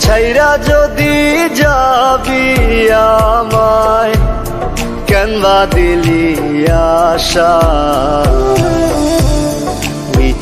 ছাইরা যদি যাবি আমায় কেনবা দিলি আশা?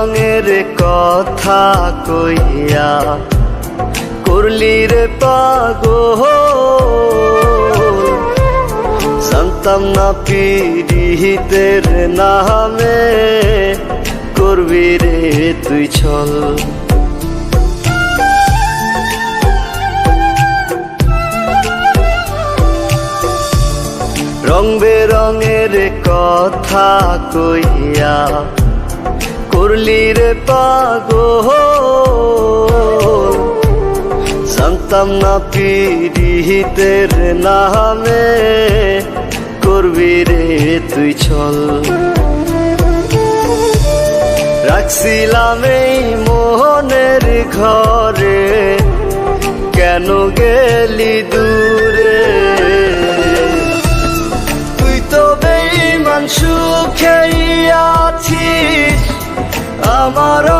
বেরঙের কথা কইয়া করলি রে পাগো জানতাম না পিড়িতের নামে করবি রে তুই ছল। রং বেরঙের কথা কইয়া করলি রে পাগো জানতাম না পিড়িতের নামে করবি রে তুই ছল রাখছিলাম এই মোহনের ঘরে, কেন গেলি দূরে? তুই তো বেইমান আছিস আমার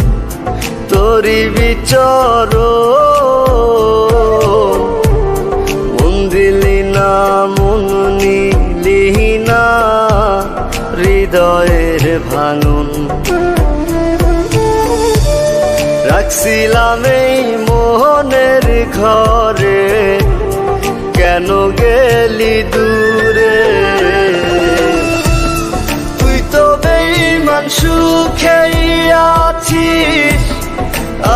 তোরি বিচর। মন না, মন নিলি না, হৃদয়ের ভাঙন রাখছিলাম এই মোহনের ঘরে, কেন গেলি দূরে?